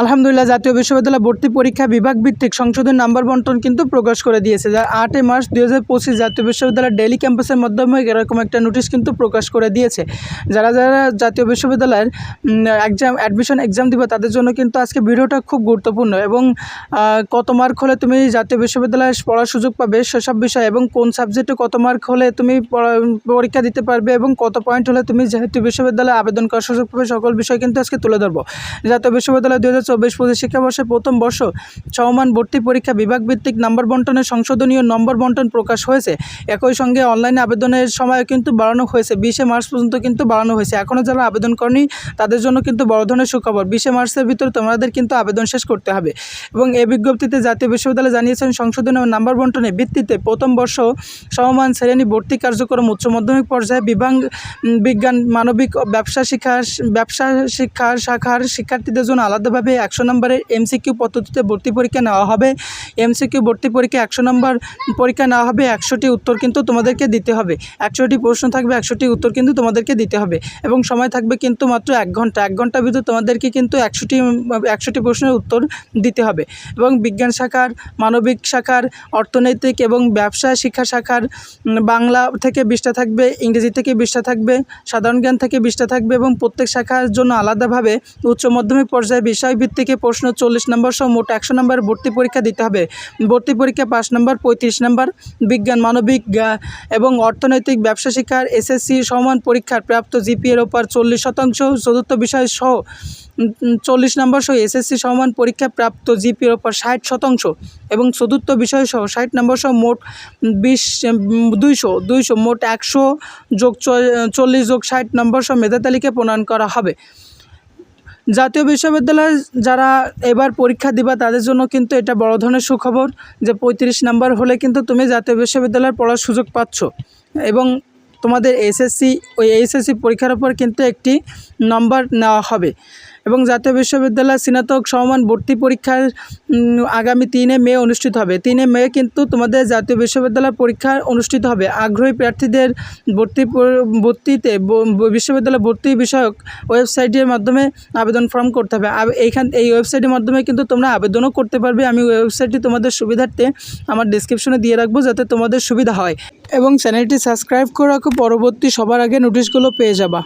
আলহামদুলিল্লাহ, জাতীয় বিশ্ববিদ্যালয় ভর্তি পরীক্ষা বিভাগ ভিত্তিক সংশোধন নাম্বার বন্টন কিন্তু প্রকাশ করে দিয়েছে, যা আটই মার্চ দুই হাজার পঁচিশ জাতীয় বিশ্ববিদ্যালয়ের ডেলি ক্যাম্পাসের মাধ্যমে এরকম একটা নোটিশ কিন্তু প্রকাশ করে দিয়েছে। যারা যারা জাতীয় বিশ্ববিদ্যালয়ের এক্সাম অ্যাডমিশন এক্সাম দিবে, তাদের জন্য কিন্তু আজকে ভিডিওটা খুব গুরুত্বপূর্ণ এবং কত মার্ক হলে তুমি জাতীয় বিশ্ববিদ্যালয়ে পড়ার সুযোগ পাবে সেসব বিষয় এবং কোন সাবজেক্টে কত মার্ক হলে তুমি পরীক্ষা দিতে পারবে এবং কত পয়েন্ট হলে তুমি জাতীয় বিশ্ববিদ্যালয়ে আবেদন করার সুযোগ পাবে, সকল বিষয় কিন্তু আজকে তুলে ধরবো। জাতীয় বিশ্ববিদ্যালয় দু হাজার চব্বিশ পঁচিশ শিক্ষাবর্ষের প্রথম বর্ষ সমমান ভর্তি পরীক্ষা বিভাগভিত্তিক নম্বর বন্টনের সংশোধনীয় নম্বর বন্টন প্রকাশ হয়েছে। একই সঙ্গে অনলাইনে আবেদনের সময় কিন্তু বাড়ানো হয়েছে। বিশে মার্চ পর্যন্ত কিন্তু বাড়ানো হয়েছে। এখনও যারা আবেদন করেনি, তাদের জন্য কিন্তু বড় ধরনের সুখবর। বিশে মার্চের ভিতরে তোমাদের কিন্তু আবেদন শেষ করতে হবে। এবং এই বিজ্ঞপ্তিতে জাতীয় বিশ্ববিদ্যালয় জানিয়েছেন, সংশোধনী ও নাম্বার বন্টনের ভিত্তিতে প্রথম বর্ষ সমমান শ্রেণি ভর্তি কার্যক্রম উচ্চ মাধ্যমিক পর্যায়ে বিভাগ বিজ্ঞান, মানবিক ব্যবসা শিক্ষা ব্যবসা শিক্ষা শাখার শিক্ষার্থীদের জন্য আলাদাভাবে একশো নম্বরের এমসিকিউ পদ্ধতিতে ভর্তি পরীক্ষা নেওয়া হবে। এমসিকিউ ভর্তি পরীক্ষা একশো নম্বর পরীক্ষা নেওয়া হবে, একশোটি উত্তর কিন্তু তোমাদেরকে দিতে হবে। একশোটি প্রশ্ন থাকবে, একশোটি উত্তর কিন্তু তোমাদেরকে দিতে হবে। এবং সময় থাকবে কিন্তু মাত্র এক ঘণ্টা, এক ঘণ্টার ভিতরে তোমাদেরকে কিন্তু একশোটি একশোটি প্রশ্নের উত্তর দিতে হবে। এবং বিজ্ঞান শাখার, মানবিক শাখার, অর্থনৈতিক এবং ব্যবসা শিক্ষা শাখার বাংলা থেকে বিশটা থাকবে, ইংরেজি থেকে বিশটা থাকবে, সাধারণ জ্ঞান থেকে বিশটা থাকবে এবং প্রত্যেক শাখার জন্য আলাদাভাবে উচ্চ মাধ্যমিক পর্যায়ে বিষয়ভিত্তিক প্রশ্ন চল্লিশ নম্বর সহ মোট একশো নম্বর ভর্তি পরীক্ষা দিতে হবে। ভর্তি পরীক্ষা পাঁচ নম্বর, পঁয়ত্রিশ নম্বর, বিজ্ঞান, মানবিক এবং অর্থনৈতিক, ব্যবসা শিক্ষার, এসএসসি সমান পরীক্ষার প্রাপ্ত জিপিএর ওপর চল্লিশ শতাংশ, চতুর্থ বিষয় সহ চল্লিশ নম্বর সহ এসএসসি সমান পরীক্ষা প্রাপ্ত জিপিএর ওপর ষাট শতাংশ, এবং চতুর্থ বিষয় সহ ষাট নম্বর সহ মোট বিশ দুইশো দুইশো মোট একশো যোগ চল্লিশ যোগ ষাট নম্বর সহ মেধা তালিকা প্রণয়ন করা হবে। জাতীয় বিশ্ববিদ্যালয়ে যারা এবার পরীক্ষা দিবা, তাদের জন্য কিন্তু এটা বড় ধরনের সুখবর যে পঁয়ত্রিশ নাম্বার হলে কিন্তু তুমি জাতীয় বিশ্ববিদ্যালয়ে পড়ার সুযোগ পাচ্ছ। এবং তোমাদের এসএসসি, ওই এইচএসসি পরীক্ষার উপর কিন্তু একটি নম্বর নেওয়া হবে। এবং জাতীয় বিশ্ববিদ্যালয় স্নাতক সমমান ভর্তি পরীক্ষার আগামী তিনে মে অনুষ্ঠিত হবে। তিনে মে কিন্তু তোমাদের জাতীয় বিশ্ববিদ্যালয় পরীক্ষা অনুষ্ঠিত হবে। আগ্রহী প্রার্থীদের ভর্তি ভর্তিতে বিশ্ববিদ্যালয় ভর্তি বিষয়ক ওয়েবসাইটের মাধ্যমে আবেদন ফর্ম করতে হবে। এইখান, এই ওয়েবসাইটের মাধ্যমে কিন্তু তোমরা আবেদনও করতে পারবে। আমি ওয়েবসাইটটি তোমাদের সুবিধার্থে আমার ডিসক্রিপশনে দিয়ে রাখব যাতে তোমাদের সুবিধা হয়। এবং চ্যানেলটি সাবস্ক্রাইব করে রাখো। পরবর্তী সবার আগে নোটিশগুলো পেয়ে যাবা।